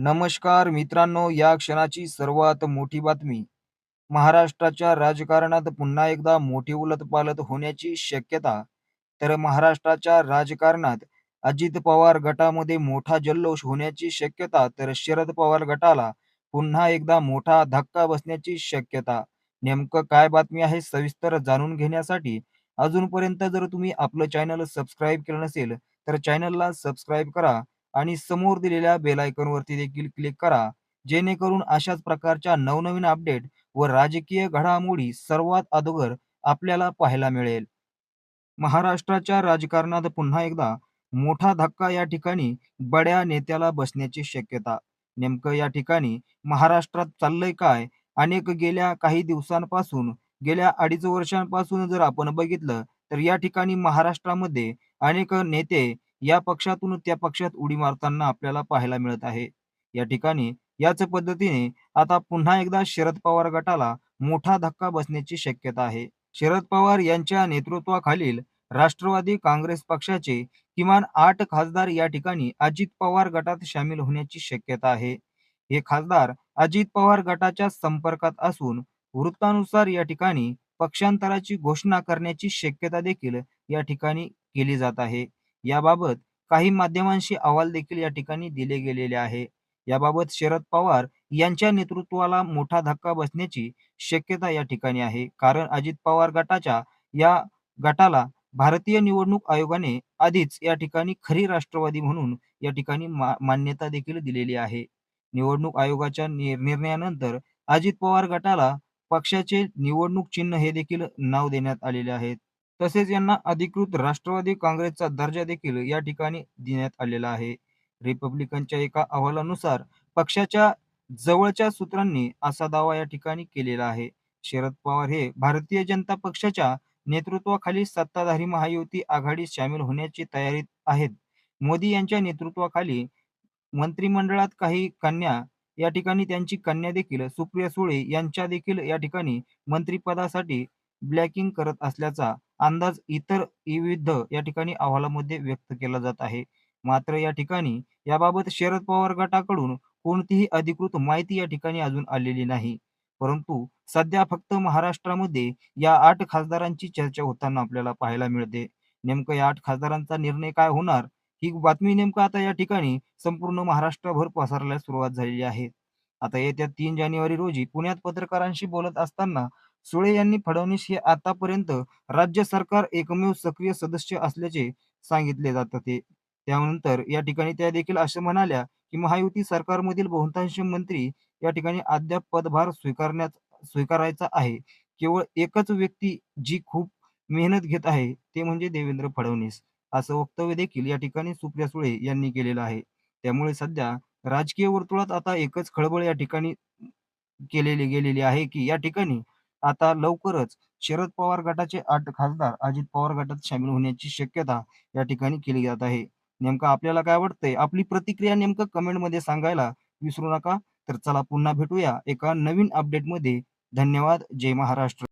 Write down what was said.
नमस्कार मित्रांनो, या क्षणाची सर्वात मोठी बातमी. महाराष्ट्राच्या राजकारणात पुन्हा एकदा मोठी उलतपालत होण्याची शक्यता. तर महाराष्ट्राच्या राजकारणात अजित पवार गटामध्ये मोठा जल्लोष होण्याची शक्यता, तर शरद पवार गटाला पुन्हा एकदा मोठा धक्का बसण्याची शक्यता. नेमकं काय बातमी आहे सविस्तर जाणून घेण्यासाठी अजूनपर्यंत जर तुम्ही आपलं चॅनल सबस्क्राईब केलं नसेल, तर चॅनलला सबस्क्राईब करा आणि समोर दिलेल्या बेल आयकॉनवरती देखील क्लिक करा. जेणेकरून अशाच प्रकारच्या नवनवीन अपडेट व राजकीय घडामोडी सर्वात अगोदर आपल्याला पाहायला मिळेल. महाराष्ट्राच्या राजकारणात पुन्हा एकदा मोठा धक्का या ठिकाणी बड्या नेत्याला बसण्याची शक्यता. नेमकं या ठिकाणी महाराष्ट्रात चाललंय काय? अनेक गेल्या काही दिवसांपासून, गेल्या अडीच वर्षांपासून जर आपण बघितलं, तर या ठिकाणी महाराष्ट्रामध्ये अनेक नेते या पक्षातून त्या पक्षात उडी मारताना आपल्याला पाहायला मिळत आहे. या ठिकाणी याच पद्धतीने आता पुन्हा एकदा शरद पवार गटाला मोठा धक्का बसण्याची शक्यता आहे. शरद पवार यांच्या नेतृत्वाखालील राष्ट्रवादी काँग्रेस पक्षाचे किमान आठ खासदार या ठिकाणी अजित पवार गटात शामिल होण्याची शक्यता आहे. हे खासदार अजित पवार गटाच्या संपर्कात असून वृत्तानुसार या ठिकाणी पक्षांतराची घोषणा करण्याची शक्यता देखील या ठिकाणी केली जात आहे. याबाबत काही माध्यमांशी अहवाल देखील या ठिकाणी दिले गेलेले आहे. याबाबत शरद पवार यांच्या नेतृत्वाला मोठा धक्का बसण्याची शक्यता या ठिकाणी आहे. कारण अजित पवार गटाच्या या गटाला भारतीय निवडणूक आयोगाने आधीच या ठिकाणी खरी राष्ट्रवादी म्हणून या ठिकाणी मान्यता देखील दिलेली आहे. निवडणूक आयोगाच्या निर्णयानंतर अजित पवार गटाला पक्षाचे निवडणूक चिन्ह हे देखील नाव देण्यात आलेले आहेत. तसेच यांना अधिकृत राष्ट्रवादी काँग्रेसचा दर्जा देखील या ठिकाणी देण्यात आलेला आहे. रिपब्लिकनच्या एका अहवालानुसार पक्षाच्या जवळच्या सूत्रांनी असा दावा या ठिकाणी केलेला आहे. शरद पवार हे भारतीय जनता पक्षाच्या नेतृत्वाखाली सत्ताधारी महायुती आघाडीत सामील होण्याची तयारीत आहेत. मोदी यांच्या नेतृत्वाखाली मंत्रिमंडळात काही कन्या या ठिकाणी त्यांची कन्या देखील सुप्रिया सुळे यांच्या देखील या ठिकाणी मंत्रिपदासाठी ब्लॅकिंग करत असल्याचा अंदाज इतर विविध या ठिकाणी अहवालामध्ये व्यक्त केला जात आहे. मात्र या ठिकाणी याबाबत शरद पवार गटाकडून कोणतीही अधिकृत माहिती या ठिकाणी अजून आलेली नाही. परंतु सध्या फक्त महाराष्ट्रामध्ये या आठ खासदारांची चर्चा होताना आपल्याला पाहायला मिळते. नेमकं या आठ खासदारांचा निर्णय काय होणार? ही बातमी नेमकं आता या ठिकाणी संपूर्ण महाराष्ट्रभर पसरायला सुरुवात झालेली आहे. आता येत्या तीन जानेवारी रोजी पुण्यात पत्रकारांशी बोलत असताना सुळे यांनी फडणवीस हे आतापर्यंत राज्य सरकार एकमेव सक्रिय सदस्य असल्याचे सांगितले जात होते. त्यानंतर या ठिकाणी त्या देखील असं म्हणाल्या, की महायुती सरकारमधील बहुतांश मंत्री या ठिकाणी अद्याप पदभार स्वीकारण्यात स्वीकारायचा आहे. केवळ एकच व्यक्ती जी खूप मेहनत घेत आहे, ते म्हणजे देवेंद्र फडणवीस. असं वक्तव्य देखील या ठिकाणी सुप्रिया सुळे यांनी केलेलं आहे. त्यामुळे सध्या राजकीय वर्तुळात आता एकच खळबळ या ठिकाणी केलेली गेलेली आहे, की या ठिकाणी आता लवकरच शरद पवार गटाचे आठ खासदार अजित पवार गटात सामील होण्याची शक्यता या ठिकाणी केली जात आहे. नेमकं आपल्याला काय वाटतंय? आपली प्रतिक्रिया नेमकं कमेंटमध्ये सांगायला विसरू नका. तर चला पुन्हा भेटूया एका नवीन अपडेटमध्ये. धन्यवाद. जय महाराष्ट्र.